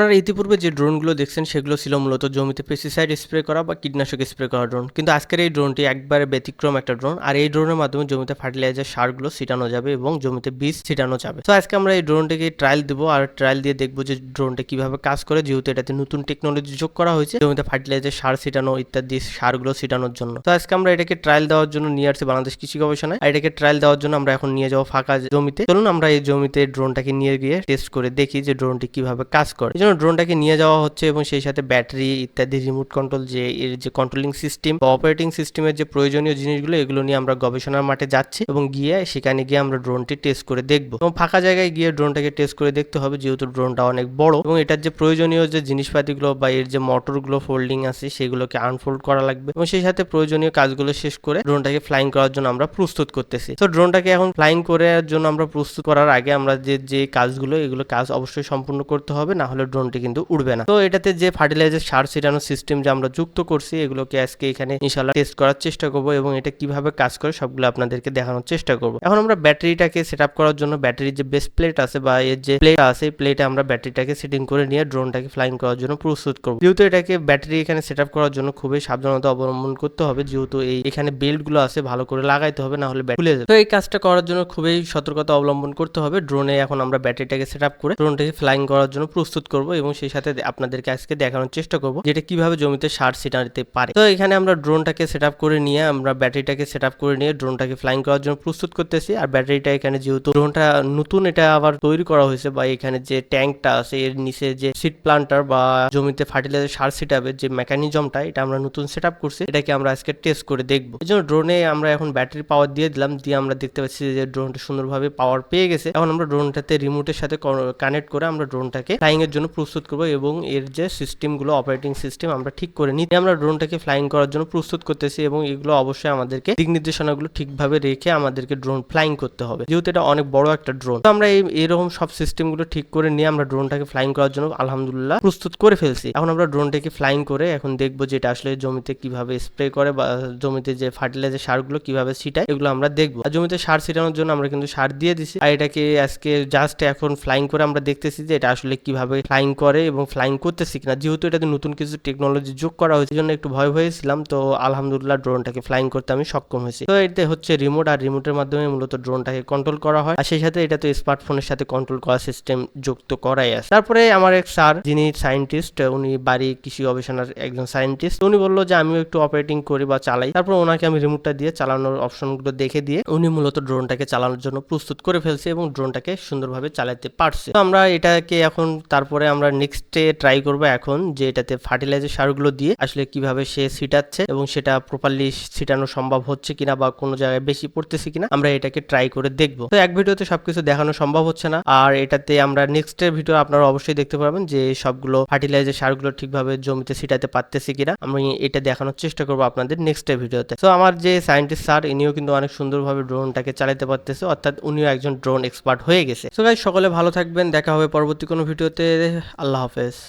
আপনারা ইতিপূর্বে যে ড্রোনগুলো দেখছেন, সেগুলো ছিল মূলত জমিতে পেস্টিসাইড স্প্রে করা বা কীটনাশক স্প্রে করা ড্রোন। কিন্তু আজকের এই ড্রোনটি একবারে ব্যতিক্রম একটা ড্রোন। আর এই ড্রোনের মাধ্যমে জমিতে ফার্টিলাইজার সারগুলো ছিটানো যাবে এবং জমিতে বীজ ছিটানো যাবে। তো আজকে আমরা এই ড্রোনটিকে ট্রায়াল দেবো আর ট্রায়াল দিয়ে দেখব যে ড্রোনটা কীভাবে কাজ করে, যেহেতু এটাতে নতুন টেকনোলজি যোগ করা হয়েছে, জমিতে ফার্টিলাইজার সার ছিটানো ইত্যাদি, সারগুলো ছিটানোর জন্য। তো আজকে আমরা এটাকে ট্রায়াল দেওয়ার জন্য নিয়ে আসছি বাংলাদেশ কৃষি গবেষণায়। আর এটাকে ট্রায়াল দেওয়ার জন্য আমরা এখন নিয়ে যাব ফাঁকা জমিতে। চলুন আমরা এই জমিতে ড্রোনটাকে নিয়ে গিয়ে টেস্ট করে দেখি যে ড্রোনটি কীভাবে কাজ করে। জন্য ড্রোনটাকে নিয়ে যাওয়া হচ্ছে এবং সেই সাথে ব্যাটারি ইত্যাদি রিমোট কন্ট্রোল যে এর যে কন্ট্রোলিং সিস্টেম বা অপারেটিং সিস্টেমের যে প্রয়োজনীয় জিনিসগুলো, এগুলো নিয়ে আমরা গবেষণার মাঠে যাচ্ছি এবং গিয়ে সেখানে গিয়ে আমরা ড্রোনটি টেস্ট করে দেখব। এবং ফাঁকা জায়গায় গিয়ে ড্রোনটাকে টেস্ট করে দেখতে হবে, যেহেতু ড্রোনটা অনেক বড় এবং এটার যে প্রয়োজনীয় যে জিনিসপাতিগুলো বা এর যে মোটরগুলো ফোল্ডিং আছে, সেগুলোকে আনফোল্ড করা লাগবে এবং সেই সাথে প্রয়োজনীয় কাজগুলো শেষ করে ড্রোনটাকে ফ্লাইং করার জন্য আমরা প্রস্তুত করতেছি। তো ড্রোনটাকে এখন ফ্লাইং করার জন্য আমরা প্রস্তুত করার আগে আমরা যে যে কাজগুলো, এগুলো কাজ অবশ্যই সম্পূর্ণ করতে হবে, না হলে ড্রোনটি কিন্তু উড়বে না। তো এটাতে যে ফার্টিলাইজার সার ছিটানোর সিস্টেম যে আমরা যুক্ত করছি, এগুলোকে আজকে এখানে ইনশাল্লাহ টেস্ট করার চেষ্টা করব এবং এটা কীভাবে কাজ করে সবগুলো আপনাদেরকে দেখানোর চেষ্টা করব। এখন আমরা ব্যাটারিটাকে সেট করার জন্য ব্যাটারির যে বেস প্লেট আছে বা এর যে প্লেট আছে প্লেটে আমরা ব্যাটারিটাকে সেটিং করে নিয়ে ড্রোনটাকে ফ্লাইং করার জন্য প্রস্তুত করব। যেহেতু এটাকে ব্যাটারি এখানে সেট করার জন্য খুবই সাবধানতা অবলম্বন করতে হবে, যেহেতু এই এখানে বেল্টগুলো আছে, ভালো করে লাগাইতে হবে না হলে খুলে যাবে। তো এই কাজটা করার জন্য খুবই সতর্কতা অবলম্বন করতে হবে। ড্রোনে এখন আমরা ব্যাটারিটাকে সেট করে ড্রোনটাকে ফ্লাইং করার জন্য প্রস্তুত করব। এবং সেই সাথে আপনাদেরকে আজকে দেখানোর চেষ্টা করব যেটা কীভাবে জমিতে সার ছিটাতে পারে। তো এখানে আমরা ড্রোনটাকে সেট করে নিয়ে, আমরা ব্যাটারিটাকে সেট করে নিয়ে ড্রোনটাকে ফ্লাইং করার জন্য প্রস্তুত করতেছি। আর ব্যাটারিটা এখানে যেহেতু ড্রোনটা নতুন, এটা আবার তৈরি করা হয়েছে বা এখানে যে ট্যাঙ্কটা আছে, এর নিচে যে সিট প্লান্টার বা জমিতে ফার্টিলাইজার সার ছিটাবে যে মেকানিজমটা, এটা আমরা নতুন সেট আপ করছি। এটাকে আমরা আজকে টেস্ট করে দেখব। এই জন্য ড্রোনে আমরা এখন ব্যাটারি পাওয়ার দিয়ে দিলাম, দিয়ে আমরা দেখতে পাচ্ছি যে ড্রোনটা সুন্দরভাবে পাওয়ার পেয়ে গেছে। এখন আমরা ড্রোনটাতে রিমোটের সাথে কানেক্ট করে আমরা ড্রোনটাকে ফ্লাইং এর জন্য প্রস্তুত করব এবং এর যে সিস্টেমগুলো অপারেটিং সিস্টেম আমরা ঠিক করে নিই আমরা ড্রোনটাকে ফ্লাইং করার জন্য প্রস্তুত করতেছি এবং এগুলো অবশ্যই আমাদেরকে দিক নির্দেশনাগুলো ঠিকভাবে রেখে আমাদেরকে ড্রোন ফ্লাইং করতে হবে। যেহেতু এটা অনেক বড় একটা ড্রোন তো আমরা এই এরকম সব সিস্টেমগুলো ঠিক করে নিয়ে আমরা ড্রোনটাকে ফ্লাইং করার জন্য আলহামদুলিল্লাহ প্রস্তুত করে ফেলছি। এখন আমরা ড্রোনটাকে ফ্লাইং করে এখন দেখব যে এটা আসলে জমিতে কীভাবে স্প্রে করে বা জমিতে যে ফার্টিলাইজার সারগুলো কীভাবে ছিটায়, এগুলো আমরা দেখব। আর জমিতে সার ছিটানোর জন্য আমরা কিন্তু সার দিয়ে দিছি। আর এটাকে আজকে জাস্ট এখন ফ্লাইং করে আমরা দেখতেছি যে এটা আসলে কীভাবে ফ্লাইং করে এবং ফ্লাইং করতেছি না যেহেতু এটাতে নতুন কিছু টেকনোলজি যোগ করা হয়েছে জন্য একটু ভয় ভয়ে ছিলাম তো আলহামদুলিল্লাহ ড্রোনটাকে ফ্লাইং করতে আমি সক্ষম হয়েছি। তো এতে হচ্ছে রিমোট আর রিমোটের মাধ্যমে মূলত ড্রোনটাকে কন্ট্রোল করা হয়। আর সেই সাথে এটা তো স্মার্টফোনের সাথে কন্ট্রোল করার সিস্টেম যুক্ত করাই আছে। তারপরে আমার এক স্যার যিনি সায়েন্টিস্ট উনি বাড়ি কৃষি গবেষণার একজন সায়েন্টিস্ট উনি বলল যে আমিও একটু অপারেটিং করি বা চালাই। তারপর ওনাকে আমি রিমোটটা দিয়ে চালানোর অপশনগুলো দেখে দিয়ে উনি মূলত ড্রোনটাকে চালানোর জন্য প্রস্তুত করে ফেলছে এবং ড্রোনটাকে সুন্দরভাবে চালাতে পারছে। তো আমরা এটাকে এখন তারপরে আমরা নেক্সটে ট্রাই করব এখন যে এটাতে ফার্টিলাইজার সারগুলো দিয়ে আসলে কীভাবে সে ছিটাচ্ছে এবং সেটা প্রপারলি ছিটানো সম্ভব হচ্ছে কিনা বা কোনো জায়গায় বেশি পড়তেছে কিনা, আমরা এটাকে ট্রাই করে দেখব। তো এক ভিডিওতে সবকিছু দেখানো সম্ভব হচ্ছে না। আর এটাতে আমরা নেক্সটের ভিডিও আপনারা অবশ্যই দেখতে পারবেন যে সবগুলো ফার্টিলাইজার সারগুলো ঠিকভাবে জমিতে ছিটাতে পারতেছি কিনা। আমি এটা দেখানোর চেষ্টা করব আপনাদের নেক্সটের ভিডিওতে। তো আমার যে সায়েন্টিস্ট স্যার, ইনিও কিন্তু অনেক সুন্দরভাবে ড্রোনটাকে চালাতে পারতেছে, অর্থাৎ উনিও একজন ড্রোন এক্সপার্ট হয়ে গেছে। তো গাইজ সকলে ভালো থাকবেন, দেখা হবে পরবর্তী কোনো ভিডিওতে। আল্লাহ হাফেজ